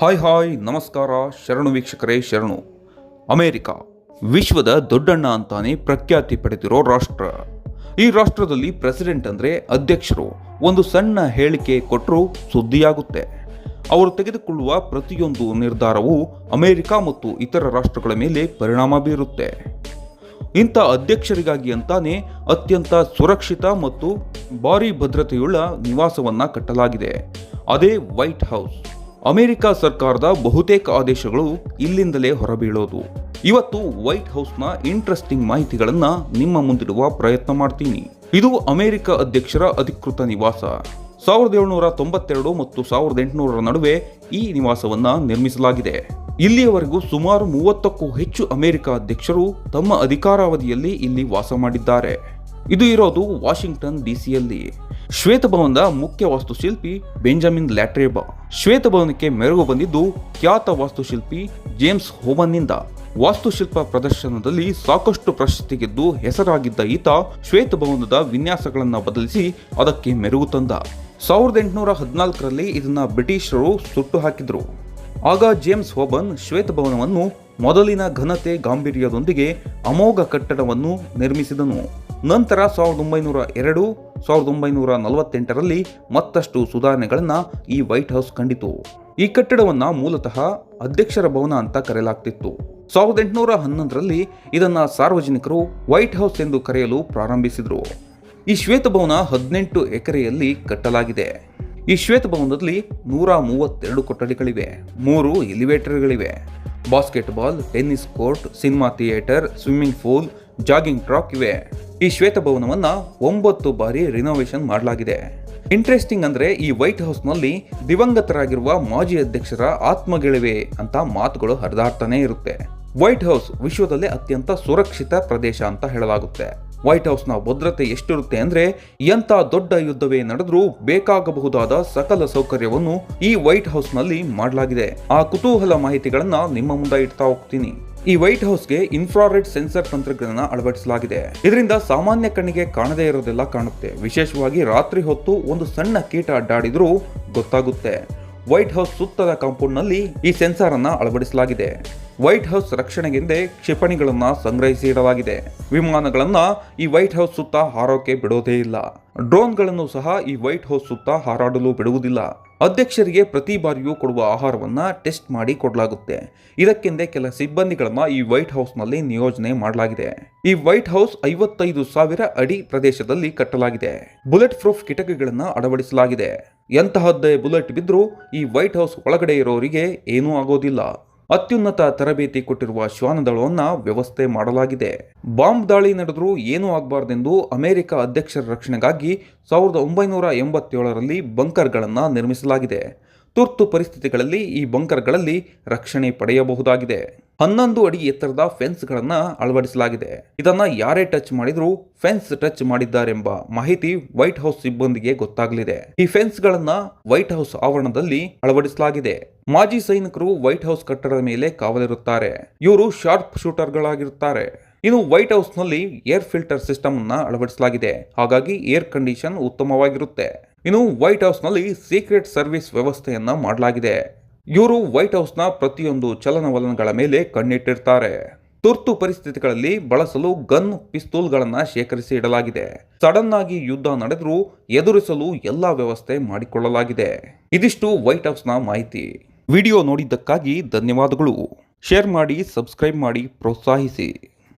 Hi hi, ನಮಸ್ಕಾರ, ಶರಣು ವೀಕ್ಷಕರೇ, ಶರಣು. ಅಮೇರಿಕ, ವಿಶ್ವದ ದೊಡ್ಡಣ್ಣ ಅಂತಾನೆ ಪ್ರಖ್ಯಾತಿ ಪಡೆದಿರೋ ರಾಷ್ಟ್ರ. ಈ ರಾಷ್ಟ್ರದಲ್ಲಿ ಪ್ರೆಸಿಡೆಂಟ್ ಅಂದರೆ ಅಧ್ಯಕ್ಷರು. ಒಂದು ಸಣ್ಣ ಹೇಳಿಕೆ ಕೊಟ್ಟರೂ ಸುದ್ದಿಯಾಗುತ್ತೆ. ಅವರು ತೆಗೆದುಕೊಳ್ಳುವ ಪ್ರತಿಯೊಂದು ನಿರ್ಧಾರವು ಅಮೇರಿಕ ಮತ್ತು ಇತರ ರಾಷ್ಟ್ರಗಳ ಮೇಲೆ ಪರಿಣಾಮ ಬೀರುತ್ತೆ. ಇಂಥ ಅಧ್ಯಕ್ಷರಿಗಾಗಿ ಅಂತಾನೆ ಅತ್ಯಂತ ಸುರಕ್ಷಿತ ಮತ್ತು ಭಾರೀ ಭದ್ರತೆಯುಳ್ಳ ನಿವಾಸವನ್ನ ಕಟ್ಟಲಾಗಿದೆ. ಅದೇ ವೈಟ್ ಹೌಸ್. ಅಮೆರಿಕ ಸರ್ಕಾರದ ಬಹುತೇಕ ಆದೇಶಗಳು ಇಲ್ಲಿಂದಲೇ ಹೊರಬೀಳೋದು. ಇವತ್ತು ವೈಟ್ ಹೌಸ್ನ ಇಂಟ್ರೆಸ್ಟಿಂಗ್ ಮಾಹಿತಿಗಳನ್ನ ನಿಮ್ಮ ಮುಂದಿಡುವ ಪ್ರಯತ್ನ ಮಾಡ್ತೀನಿ. ಇದು ಅಮೆರಿಕ ಅಧ್ಯಕ್ಷರ ಅಧಿಕೃತ ನಿವಾಸ. ಸಾವಿರದ ಏಳುನೂರ ತೊಂಬತ್ತೆರಡು ಮತ್ತು ಸಾವಿರದ ಎಂಟುನೂರರ ನಡುವೆ ಈ ನಿವಾಸವನ್ನ ನಿರ್ಮಿಸಲಾಗಿದೆ. ಇಲ್ಲಿಯವರೆಗೂ ಸುಮಾರು ಮೂವತ್ತಕ್ಕೂ ಹೆಚ್ಚು ಅಮೆರಿಕ ಅಧ್ಯಕ್ಷರು ತಮ್ಮ ಅಧಿಕಾರಾವಧಿಯಲ್ಲಿ ಇಲ್ಲಿ ವಾಸ ಮಾಡಿದ್ದಾರೆ. ಇದು ಇರೋದು ವಾಷಿಂಗ್ಟನ್ ಡಿಸಿಯಲ್ಲಿ. ಶ್ವೇತಭವನದ ಮುಖ್ಯ ವಾಸ್ತುಶಿಲ್ಪಿ ಬೆಂಜಮಿನ್ ಲ್ಯಾಟ್ರೇಬಾ. ಶ್ವೇತಭವನಕ್ಕೆ ಮೆರುಗು ಬಂದಿದ್ದು ಖ್ಯಾತ ವಾಸ್ತುಶಿಲ್ಪಿ ಜೇಮ್ಸ್ ಹೋಮನ್ನಿಂದ. ವಾಸ್ತುಶಿಲ್ಪ ಪ್ರದರ್ಶನದಲ್ಲಿ ಸಾಕಷ್ಟು ಪ್ರಶಸ್ತಿ ಗೆದ್ದು ಹೆಸರಾಗಿದ್ದ ಈತ ಶ್ವೇತಭವನದ ವಿನ್ಯಾಸಗಳನ್ನು ಬದಲಿಸಿ ಅದಕ್ಕೆ ಮೆರುಗು ತಂದ. ಸಾವಿರದ ಎಂಟುನೂರ ಹದಿನಾಲ್ಕರಲ್ಲಿ ಇದನ್ನು ಬ್ರಿಟಿಷರು ಸುಟ್ಟು ಹಾಕಿದರು. ಆಗ ಜೇಮ್ಸ್ ಹೋಬನ್ ಶ್ವೇತಭವನವನ್ನು ಮೊದಲಿನ ಘನತೆ ಗಾಂಭೀರ್ಯದೊಂದಿಗೆ ಅಮೋಘ ಕಟ್ಟಡವನ್ನು ನಿರ್ಮಿಸಿದನು. ನಂತರ ಸಾವಿರದ ಒಂಬೈನೂರ ಎರಡು ಸಾವಿರದ ಒಂಬೈನೂರ ನಲವತ್ತೆಂಟರಲ್ಲಿ ಮತ್ತಷ್ಟು ಸುಧಾರಣೆಗಳನ್ನು ಈ ವೈಟ್ ಹೌಸ್ ಕಂಡಿತು. ಈ ಕಟ್ಟಡವನ್ನು ಮೂಲತಃ ಅಧ್ಯಕ್ಷರ ಭವನ ಅಂತ ಕರೆಯಲಾಗ್ತಿತ್ತು. ಸಾವಿರದ ಎಂಟುನೂರ ಹನ್ನೊಂದರಲ್ಲಿ ಇದನ್ನು ಸಾರ್ವಜನಿಕರು ವೈಟ್ ಹೌಸ್ ಎಂದು ಕರೆಯಲು ಪ್ರಾರಂಭಿಸಿದರು. ಈ ಶ್ವೇತಭವನ ಹದಿನೆಂಟು ಎಕರೆಯಲ್ಲಿ ಕಟ್ಟಲಾಗಿದೆ. ಈ ಶ್ವೇತಭವನದಲ್ಲಿ ನೂರ ಮೂವತ್ತೆರಡು ಕೊಠಡಿಗಳಿವೆ, ಮೂರು ಎಲಿವೇಟರ್ಗಳಿವೆ. Basketball, tennis court, cinema theatre, swimming pool, jogging track ಇವೆ. ಈ ಶ್ವೇತಭವನವನ್ನ ಒಂಬತ್ತು ಬಾರಿ ರಿನೋವೇಷನ್ ಮಾಡಲಾಗಿದೆ. ಇಂಟ್ರೆಸ್ಟಿಂಗ್ ಅಂದ್ರೆ ಈ ವೈಟ್ ಹೌಸ್ನಲ್ಲಿ ದಿವಂಗತರಾಗಿರುವ ಮಾಜಿ ಅಧ್ಯಕ್ಷರ ಆತ್ಮಗಳಿವೆ ಅಂತ ಮಾತುಗಳು ಹರಿದಾಡ್ತಾನೆ ಇರುತ್ತೆ. ವೈಟ್ ಹೌಸ್ ವಿಶ್ವದಲ್ಲೇ ಅತ್ಯಂತ ಸುರಕ್ಷಿತ ಪ್ರದೇಶ ಅಂತ ಹೇಳಲಾಗುತ್ತೆ. ವೈಟ್ ಹೌಸ್ನ ಭದ್ರತೆ ಎಷ್ಟಿರುತ್ತೆ ಅಂದ್ರೆ ಎಂತ ದೊಡ್ಡ ಯುದ್ಧವೇ ನಡೆದ್ರೂ ಬೇಕಾಗಬಹುದಾದ ಸಕಲ ಸೌಕರ್ಯವನ್ನು ಈ ವೈಟ್ ಹೌಸ್ನಲ್ಲಿ ಮಾಡಲಾಗಿದೆ. ಆ ಕುತೂಹಲ ಮಾಹಿತಿಗಳನ್ನ ನಿಮ್ಮ ಮುಂದೆ ಇಡ್ತಾ ಹೋಗ್ತೀನಿ. ಈ ವೈಟ್ ಹೌಸ್ಗೆ ಇನ್ಫ್ರಾರೆಡ್ ಸೆನ್ಸರ್ ತಂತ್ರಜ್ಞಾನ ಅಳವಡಿಸಲಾಗಿದೆ. ಇದರಿಂದ ಸಾಮಾನ್ಯ ಕಣ್ಣಿಗೆ ಕಾಣದೇ ಇರೋದೆಲ್ಲ ಕಾಣುತ್ತೆ. ವಿಶೇಷವಾಗಿ ರಾತ್ರಿ ಹೊತ್ತು ಒಂದು ಸಣ್ಣ ಕೀಟ ಅಡ್ಡಾಡಿದ್ರೂ ಗೊತ್ತಾಗುತ್ತೆ. ವೈಟ್ ಹೌಸ್ ಸುತ್ತದ ಕಾಂಪೌಂಡ್ನಲ್ಲಿ ಈ ಸೆನ್ಸಾರ್ ಅನ್ನ ಅಳವಡಿಸಲಾಗಿದೆ. ವೈಟ್ ಹೌಸ್ ರಕ್ಷಣೆಗೆಂದೇ ಕ್ಷಿಪಣಿಗಳನ್ನ ಸಂಗ್ರಹಿಸಿ ಇಡಲಾಗಿದೆ. ವಿಮಾನಗಳನ್ನ ಈ ವೈಟ್ ಹೌಸ್ ಸುತ್ತ ಹಾರೋಕೆ ಬಿಡೋದೇ ಇಲ್ಲ. ಡ್ರೋನ್ಗಳನ್ನು ಸಹ ಈ ವೈಟ್ ಹೌಸ್ ಸುತ್ತ ಹಾರಾಡಲು ಬಿಡುವುದಿಲ್ಲ. ಅಧ್ಯಕ್ಷರಿಗೆ ಪ್ರತಿ ಬಾರಿಯೂ ಕೊಡುವ ಆಹಾರವನ್ನ ಟೆಸ್ಟ್ ಮಾಡಿ ಕೊಡಲಾಗುತ್ತೆ. ಇದಕ್ಕೆಂದೇ ಕೆಲ ಸಿಬ್ಬಂದಿಗಳನ್ನ ಈ ವೈಟ್ ಹೌಸ್ನಲ್ಲಿ ನಿಯೋಜನೆ ಮಾಡಲಾಗಿದೆ. ಈ ವೈಟ್ ಹೌಸ್ ಐವತ್ತೈದು ಸಾವಿರ ಅಡಿ ಪ್ರದೇಶದಲ್ಲಿ ಕಟ್ಟಲಾಗಿದೆ. ಬುಲೆಟ್ ಪ್ರೂಫ್ ಕಿಟಕಿಗಳನ್ನ ಅಳವಡಿಸಲಾಗಿದೆ. ಎಂತಹದ್ದೇ ಬುಲೆಟ್ ಬಿದ್ದರೂ ಈ ವೈಟ್ ಹೌಸ್ ಒಳಗಡೆ ಇರೋರಿಗೆ ಏನೂ ಆಗೋದಿಲ್ಲ. ಅತ್ಯುನ್ನತ ತರಬೇತಿ ಕೊಟ್ಟಿರುವ ಶ್ವಾನದಳವನ್ನು ವ್ಯವಸ್ಥೆ ಮಾಡಲಾಗಿದೆ. ಬಾಂಬ್ ದಾಳಿ ನಡೆದರೂ ಏನೂ ಆಗಬಾರ್ದೆಂದು ಅಮೆರಿಕ ಅಧ್ಯಕ್ಷರ ರಕ್ಷಣೆಗಾಗಿ ಸಾವಿರದ ಒಂಬೈನೂರ ಎಂಬತ್ತೇಳರಲ್ಲಿ ಬಂಕರ್ಗಳನ್ನು ನಿರ್ಮಿಸಲಾಗಿದೆ. ತುರ್ತು ಪರಿಸ್ಥಿತಿಗಳಲ್ಲಿ ಈ ಬಂಕರ್ಗಳಲ್ಲಿ ರಕ್ಷಣೆ ಪಡೆಯಬಹುದಾಗಿದೆ. ಹನ್ನೊಂದು ಅಡಿ ಎತ್ತರದ ಫೆನ್ಸ್ಗಳನ್ನು ಅಳವಡಿಸಲಾಗಿದೆ. ಇದನ್ನು ಯಾರೇ ಟಚ್ ಮಾಡಿದರೂ ಫೆನ್ಸ್ ಟಚ್ ಮಾಡಿದ್ದಾರೆಂಬ ಮಾಹಿತಿ ವೈಟ್ ಹೌಸ್ ಸಿಬ್ಬಂದಿಗೆ ಗೊತ್ತಾಗಲಿದೆ. ಈ ಫೆನ್ಸ್ಗಳನ್ನು ವೈಟ್ ಹೌಸ್ ಆವರಣದಲ್ಲಿ ಅಳವಡಿಸಲಾಗಿದೆ. ಮಾಜಿ ಸೈನಿಕರು ವೈಟ್ ಹೌಸ್ ಕಟ್ಟಡದ ಮೇಲೆ ಕಾವಲಿರುತ್ತಾರೆ. ಇವರು ಶಾರ್ಪ್ ಶೂಟರ್ಗಳಾಗಿರುತ್ತಾರೆ ಇನ್ನು ವೈಟ್ ಹೌಸ್ನಲ್ಲಿ ಏರ್ ಫಿಲ್ಟರ್ ಸಿಸ್ಟಮ್ ಅನ್ನ ಅಳವಡಿಸಲಾಗಿದೆ. ಹಾಗಾಗಿ ಏರ್ ಕಂಡೀಷನ್ ಉತ್ತಮವಾಗಿರುತ್ತೆ. ಇನ್ನು ವೈಟ್ ಹೌಸ್ನಲ್ಲಿ ಸೀಕ್ರೆಟ್ ಸರ್ವಿಸ್ ವ್ಯವಸ್ಥೆಯನ್ನ ಮಾಡಲಾಗಿದೆ. ಇವರು ವೈಟ್ ಹೌಸ್ನ ಪ್ರತಿಯೊಂದು ಚಲನವಲನಗಳ ಮೇಲೆ ಕಣ್ಣಿಟ್ಟಿರ್ತಾರೆ. ತುರ್ತು ಪರಿಸ್ಥಿತಿಗಳಲ್ಲಿ ಬಳಸಲು ಗನ್ ಪಿಸ್ತೂಲ್ಗಳನ್ನು ಶೇಖರಿಸಿ ಇಡಲಾಗಿದೆ. ಸಡನ್ ಆಗಿ ಯುದ್ಧ ನಡೆದರೂ ಎದುರಿಸಲು ಎಲ್ಲಾ ವ್ಯವಸ್ಥೆ ಮಾಡಿಕೊಳ್ಳಲಾಗಿದೆ. ಇದಿಷ್ಟು ವೈಟ್ ಹೌಸ್ನ ಮಾಹಿತಿ. ವಿಡಿಯೋ ನೋಡಿದ್ದಕ್ಕಾಗಿ ಧನ್ಯವಾದಗಳು. ಶೇರ್ ಮಾಡಿ, ಸಬ್ಸ್ಕ್ರೈಬ್ ಮಾಡಿ, ಪ್ರೋತ್ಸಾಹಿಸಿ.